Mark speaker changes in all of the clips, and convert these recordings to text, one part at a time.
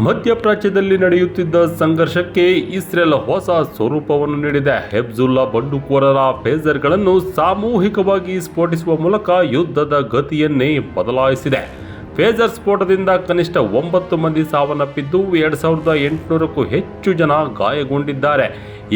Speaker 1: ಮಧ್ಯಪ್ರಾಚ್ಯದಲ್ಲಿ ನಡೆಯುತ್ತಿದ್ದ ಸಂಘರ್ಷಕ್ಕೆ ಇಸ್ರೇಲ್ ಹೊಸ ಸ್ವರೂಪವನ್ನು ನೀಡಿದೆ. ಹೆಬ್ಜುಲ್ಲಾ ಬಂಡುಕೋರರ ಫೇಸರ್ಗಳನ್ನು ಸಾಮೂಹಿಕವಾಗಿ ಸ್ಫೋಟಿಸುವ ಮೂಲಕ ಯುದ್ಧದ ಗತಿಯನ್ನೇ ಬದಲಾಯಿಸಿದೆ. ಫೇಜರ್ ಸ್ಫೋಟದಿಂದ ಕನಿಷ್ಠ ಒಂಬತ್ತು ಮಂದಿ ಸಾವನ್ನಪ್ಪಿದ್ದು ಎರಡ್ ಸಾವಿರದ ಎಂಟುನೂರಕ್ಕೂ ಹೆಚ್ಚು ಜನ ಗಾಯಗೊಂಡಿದ್ದಾರೆ.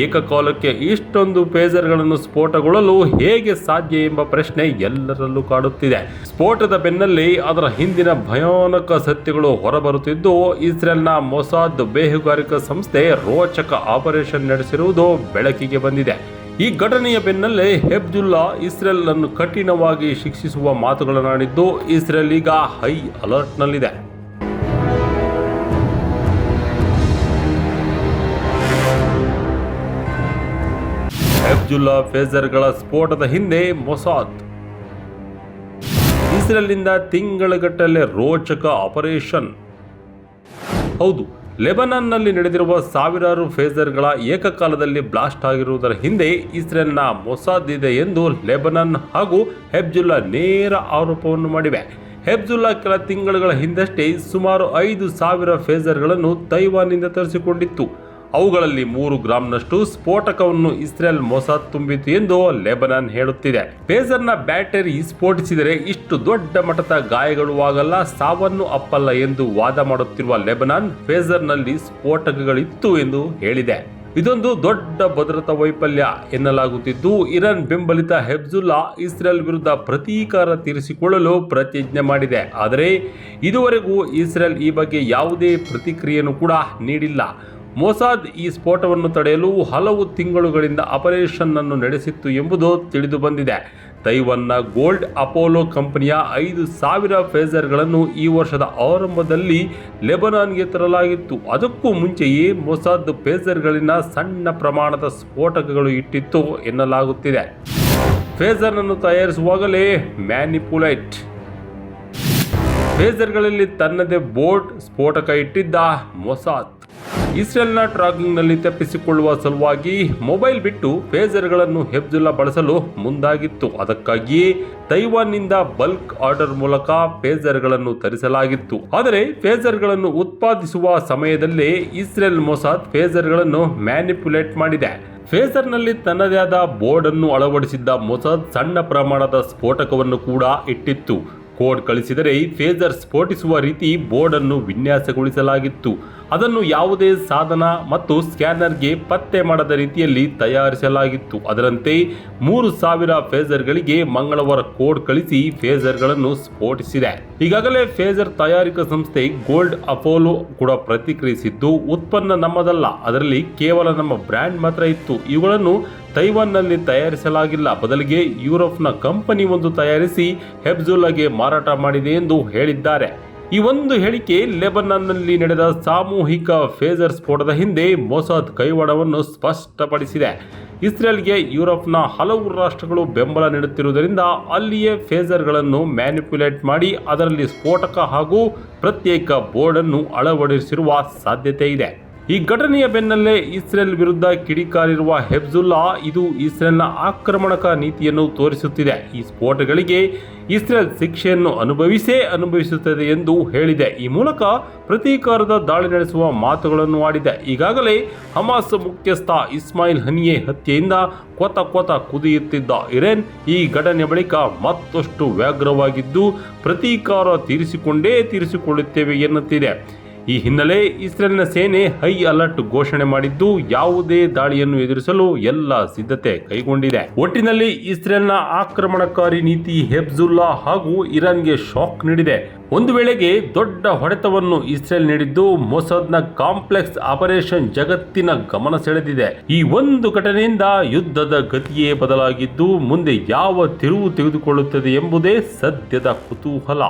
Speaker 1: ಏಕಕಾಲಕ್ಕೆ ಇಷ್ಟೊಂದು ಫೇಜರ್ಗಳನ್ನು ಸ್ಫೋಟಗೊಳ್ಳಲು ಹೇಗೆ ಸಾಧ್ಯ ಎಂಬ ಪ್ರಶ್ನೆ ಎಲ್ಲರಲ್ಲೂ ಕಾಡುತ್ತಿದೆ. ಸ್ಫೋಟದ ಬೆನ್ನಲ್ಲಿ ಅದರ ಹಿಂದಿನ ಭಯಾನಕ ಸತ್ಯಗಳು ಹೊರಬರುತ್ತಿದ್ದು, ಇಸ್ರೇಲ್ನ ಮೊಸಾದ್ ಬೇಹುಗಾರಿಕಾ ಸಂಸ್ಥೆ ರೋಚಕ ಆಪರೇಷನ್ ನಡೆಸಿರುವುದು ಬೆಳಕಿಗೆ ಬಂದಿದೆ. ಈ ಘಟನೆಯ ಬೆನ್ನಲ್ಲೇ ಹೆಬ್ದುಲ್ಲಾ ಇಸ್ರೇಲ್ ಅನ್ನು ಕಠಿಣವಾಗಿ ಶಿಕ್ಷಿಸುವ ಮಾತುಗಳನ್ನಾಡಿದ್ದು ಇಸ್ರೇಲ್ ಈಗ ಹೈ ಅಲರ್ಟ್ನಲ್ಲಿದೆ ಹೆಬ್ಜುಲ್ಲಾ ಫೇಜರ್ಗಳ ಸ್ಫೋಟದ ಹಿಂದೆ ಮೊಸಾದ್. ಇಸ್ರೇಲ್ನಿಂದ ತಿಂಗಳಗಟ್ಟಲೆ ರೋಚಕ ಆಪರೇಷನ್. ಹೌದು ಲೆಬನಾನ್ನಲ್ಲಿ ನಡೆದಿರುವ ಸಾವಿರಾರು ಫೇಜರ್ಗಳ ಏಕಕಾಲದಲ್ಲಿ ಬ್ಲಾಸ್ಟ್ ಆಗಿರುವುದರ ಹಿಂದೆ ಇಸ್ರೇಲ್ನ ಮೊಸಾದ್ ಇದೆ ಎಂದು ಲೆಬನಾನ್ ಹಾಗೂ ಹೆಬ್ಜುಲ್ಲಾ ನೇರ ಆರೋಪವನ್ನು ಮಾಡಿವೆ. ಹೆಬ್ಜುಲ್ಲಾ ಕೆಲ ತಿಂಗಳುಗಳ ಹಿಂದಷ್ಟೇ ಸುಮಾರು ಐದು ಸಾವಿರ ಫೇಜರ್ಗಳನ್ನು ತೈವಾನ್ನಿಂದ ತರಿಸಿಕೊಂಡಿತ್ತು. ಅವುಗಳಲ್ಲಿ ಮೂರು ಗ್ರಾಂನಷ್ಟು ಸ್ಫೋಟಕವನ್ನು ಇಸ್ರೇಲ್ ಮೊಸಾದ್ ತುಂಬಿತು ಎಂದು ಲೆಬನಾನ್ ಹೇಳುತ್ತಿದೆ. ಫೇಜರ್ನ ಬ್ಯಾಟರಿ ಸ್ಫೋಟಿಸಿದರೆ ಇಷ್ಟು ದೊಡ್ಡ ಮಟ್ಟದ ಗಾಯಗಳು ಆಗಲ್ಲ, ಸಾವನ್ನು ಅಪ್ಪಲ್ಲ ಎಂದು ವಾದ ಮಾಡುತ್ತಿರುವ ಲೆಬನಾನ್ ಫೇಸರ್ನಲ್ಲಿ ಸ್ಫೋಟಕಗಳಿತ್ತು ಎಂದು ಹೇಳಿದೆ. ಇದೊಂದು ದೊಡ್ಡ ಭದ್ರತಾ ವೈಫಲ್ಯ ಎನ್ನಲಾಗುತ್ತಿದ್ದು, ಇರಾನ್ ಬೆಂಬಲಿತ ಹೆಬ್ಜುಲ್ಲಾ ಇಸ್ರೇಲ್ ವಿರುದ್ಧ ಪ್ರತೀಕಾರ ತೀರಿಸಿಕೊಳ್ಳಲು ಪ್ರತಿಜ್ಞೆ ಮಾಡಿದೆ. ಆದರೆ, ಇದುವರೆಗೂ ಇಸ್ರೇಲ್ ಈ ಬಗ್ಗೆ ಯಾವುದೇ ಪ್ರತಿಕ್ರಿಯೆಯನ್ನು ಕೂಡ ನೀಡಿಲ್ಲ. ಮೊಸಾದ್ ಈ ಸ್ಫೋಟವನ್ನು ತಡೆಯಲು ಹಲವು ತಿಂಗಳುಗಳಿಂದ ಆಪರೇಷನ್ ಅನ್ನು ನಡೆಸಿತ್ತು ಎಂಬುದು ತಿಳಿದು ಬಂದಿದೆ. ತೈವನ್ನ ಗೋಲ್ಡ್ ಅಪೋಲೋ ಕಂಪನಿಯ ಐದು ಸಾವಿರ ಫೇಜರ್ಗಳನ್ನು ಈ ವರ್ಷದ ಆರಂಭದಲ್ಲಿ ಲೆಬನಾನ್ಗೆ ತರಲಾಗಿತ್ತು. ಅದಕ್ಕೂ ಮುಂಚೆಯೇ ಮೊಸಾದ್ ಫೇಸರ್ಗಳಿನ ಸಣ್ಣ ಪ್ರಮಾಣದ ಸ್ಫೋಟಕಗಳು ಇಟ್ಟಿತ್ತು ಎನ್ನಲಾಗುತ್ತಿದೆ. ಫೇಜರ್ನನ್ನು ತಯಾರಿಸುವಾಗಲೇ ಮ್ಯಾನಿಪುಲೇಟ್. ಫೇಸರ್ಗಳಲ್ಲಿ ತನ್ನದೇ ಬೋರ್ಡ್ ಸ್ಫೋಟಕ ಇಟ್ಟಿದ್ದ ಮೊಸಾದ್. ಇಸ್ರೇಲ್ನ ಟ್ರಾಗಿಂಗ್ನಲ್ಲಿ ತಪ್ಪಿಸಿಕೊಳ್ಳುವ ಸಲುವಾಗಿ ಮೊಬೈಲ್ ಬಿಟ್ಟು ಫೇಜರ್ಗಳನ್ನು ಹೆಬ್ಜುಲ್ಲಾ ಬಳಸಲು ಮುಂದಾಗಿತ್ತು. ಅದಕ್ಕಾಗಿಯೇ ತೈವಾನ್ನಿಂದ ಬಲ್ಕ್ ಆರ್ಡರ್ ಮೂಲಕ ಫೇಜರ್ಗಳನ್ನು ತರಿಸಲಾಗಿತ್ತು. ಆದರೆ ಫೇಜರ್ಗಳನ್ನು ಉತ್ಪಾದಿಸುವ ಸಮಯದಲ್ಲೇ ಇಸ್ರೇಲ್ ಮೊಸಾದ್ ಫೇಜರ್ಗಳನ್ನು ಮ್ಯಾನಿಪುಲೇಟ್ ಮಾಡಿದೆ. ಫೇಸರ್ನಲ್ಲಿ ತನ್ನದೇ ಆದ ಬೋರ್ಡ್ ಅನ್ನು ಅಳವಡಿಸಿದ್ದ ಮೊಸಾದ್ ಸಣ್ಣ ಪ್ರಮಾಣದ ಸ್ಫೋಟಕವನ್ನು ಕೂಡ ಇಟ್ಟಿತ್ತು. ಕೋಡ್ ಕಳಿಸಿದರೆ ಫೇಜರ್ ಸ್ಫೋಟಿಸುವ ರೀತಿ ಬೋರ್ಡ್ ಅನ್ನು ವಿನ್ಯಾಸಗೊಳಿಸಲಾಗಿತ್ತು. ಅದನ್ನು ಯಾವುದೇ ಸಾಧನ ಮತ್ತು ಸ್ಕ್ಯಾನರ್ಗೆ ಪತ್ತೆ ಮಾಡದ ರೀತಿಯಲ್ಲಿ ತಯಾರಿಸಲಾಗಿತ್ತು. ಅದರಂತೆ ಮೂರು ಸಾವಿರ ಫೇಸರ್ಗಳಿಗೆ ಮಂಗಳವಾರ ಕೋಡ್ ಕಳಿಸಿ ಫೇಸರ್ಗಳನ್ನು ಸ್ಫೋಟಿಸಿದೆ. ಈಗಾಗಲೇ ಫೇಜರ್ ತಯಾರಿಕಾ ಸಂಸ್ಥೆ ಗೋಲ್ಡ್ ಅಪೋಲೋ ಕೂಡ ಪ್ರತಿಕ್ರಿಯಿಸಿದ್ದು, ಉತ್ಪನ್ನ ನಮ್ಮದಲ್ಲ, ಅದರಲ್ಲಿ ಕೇವಲ ನಮ್ಮ ಬ್ರ್ಯಾಂಡ್ ಮಾತ್ರ ಇತ್ತು. ಇವುಗಳನ್ನು ತೈವಾನ್ನಲ್ಲಿ ತಯಾರಿಸಲಾಗಿಲ್ಲ. ಬದಲಿಗೆ ಯುರೋಪ್ನ ಕಂಪನಿ ಒಂದು ತಯಾರಿಸಿ ಹೆಬ್ಜುಲ್ಲಾಗೆ ಮಾರಾಟ ಮಾಡಿದೆ ಎಂದು ಹೇಳಿದ್ದಾರೆ. ಈ ಒಂದು ಹೇಳಿಕೆ ಲೆಬನಾನ್ನಲ್ಲಿ ನಡೆದ ಸಾಮೂಹಿಕ ಫೇಜರ್ ಸ್ಫೋಟದ ಹಿಂದೆ ಮೊಸಾದ್ ಕೈವಾಡವನ್ನು ಸ್ಪಷ್ಟಪಡಿಸಿದೆ. ಇಸ್ರೇಲ್ಗೆ ಯುರೋಪ್ನ ಹಲವು ರಾಷ್ಟ್ರಗಳು ಬೆಂಬಲ ನೀಡುತ್ತಿರುವುದರಿಂದ ಅಲ್ಲಿಯೇ ಫೇಜರ್ಗಳನ್ನು ಮ್ಯಾನಿಪ್ಯುಲೇಟ್ ಮಾಡಿ ಅದರಲ್ಲಿ ಸ್ಫೋಟಕ ಹಾಗೂ ಪ್ರತ್ಯೇಕ ಬೋರ್ಡನ್ನು ಅಳವಡಿಸಿರುವ ಸಾಧ್ಯತೆ ಇದೆ. ಈ ಘಟನೆಯ ಬೆನ್ನಲ್ಲೇ ಇಸ್ರೇಲ್ ವಿರುದ್ಧ ಕಿಡಿಕಾರಿರುವ ಹೆಬ್ಜುಲ್ಲಾ ಇದು ಇಸ್ರೇಲ್ನ ಆಕ್ರಮಣಕ ನೀತಿಯನ್ನು ತೋರಿಸುತ್ತಿದೆ. ಈ ಸ್ಫೋಟಗಳಿಗೆ ಇಸ್ರೇಲ್ ಶಿಕ್ಷೆಯನ್ನು ಅನುಭವಿಸೇ ಅನುಭವಿಸುತ್ತದೆ ಎಂದು ಹೇಳಿದೆ. ಈ ಮೂಲಕ ಪ್ರತೀಕಾರದ ದಾಳಿ ನಡೆಸುವ ಮಾತುಗಳನ್ನು ಆಡಿದೆ. ಈಗಾಗಲೇ ಹಮಾಸ್ ಮುಖ್ಯಸ್ಥ ಇಸ್ಮಾಯಿಲ್ ಹನಿಯೆ ಹತ್ಯೆಯಿಂದ ಕೊತ ಕೊತ ಕುದಿಯುತ್ತಿದ್ದ ಇರೇನ್ ಈ ಘಟನೆ ಬಳಿಕ ಮತ್ತಷ್ಟು ವ್ಯಾಘ್ರವಾಗಿದ್ದು, ಪ್ರತೀಕಾರ ತೀರಿಸಿಕೊಂಡೇ ತೀರಿಸಿಕೊಳ್ಳುತ್ತೇವೆ ಎನ್ನುತ್ತಿದೆ. ಈ ಹಿನ್ನೆಲೆ ಇಸ್ರೇಲ್ನ ಸೇನೆ ಹೈ ಅಲರ್ಟ್ ಘೋಷಣೆ ಮಾಡಿದ್ದು ಯಾವುದೇ ದಾಳಿಯನ್ನು ಎದುರಿಸಲು ಎಲ್ಲ ಸಿದ್ಧತೆ ಕೈಗೊಂಡಿದೆ. ಒಟ್ಟಿನಲ್ಲಿ ಇಸ್ರೇಲ್ನ ಆಕ್ರಮಣಕಾರಿ ನೀತಿ ಹೆಬ್ಜುಲ್ಲಾ ಹಾಗೂ ಇರಾನ್ಗೆ ಶಾಕ್ ನೀಡಿದೆ. ಒಂದು ವೇಳೆಗೆ ದೊಡ್ಡ ಹೊಡೆತವನ್ನು ಇಸ್ರೇಲ್ ನೀಡಿದ್ದು ಮೊಸದ್ನ ಕಾಂಪ್ಲೆಕ್ಸ್ ಆಪರೇಷನ್ ಜಗತ್ತಿನ ಗಮನ ಸೆಳೆದಿದೆ. ಈ ಒಂದು ಘಟನೆಯಿಂದ ಯುದ್ಧದ ಗತಿಯೇ ಬದಲಾಗಿದ್ದು ಮುಂದೆ ಯಾವ ತಿರುವು ತೆಗೆದುಕೊಳ್ಳುತ್ತದೆ ಎಂಬುದೇ ಸದ್ಯದ ಕುತೂಹಲ.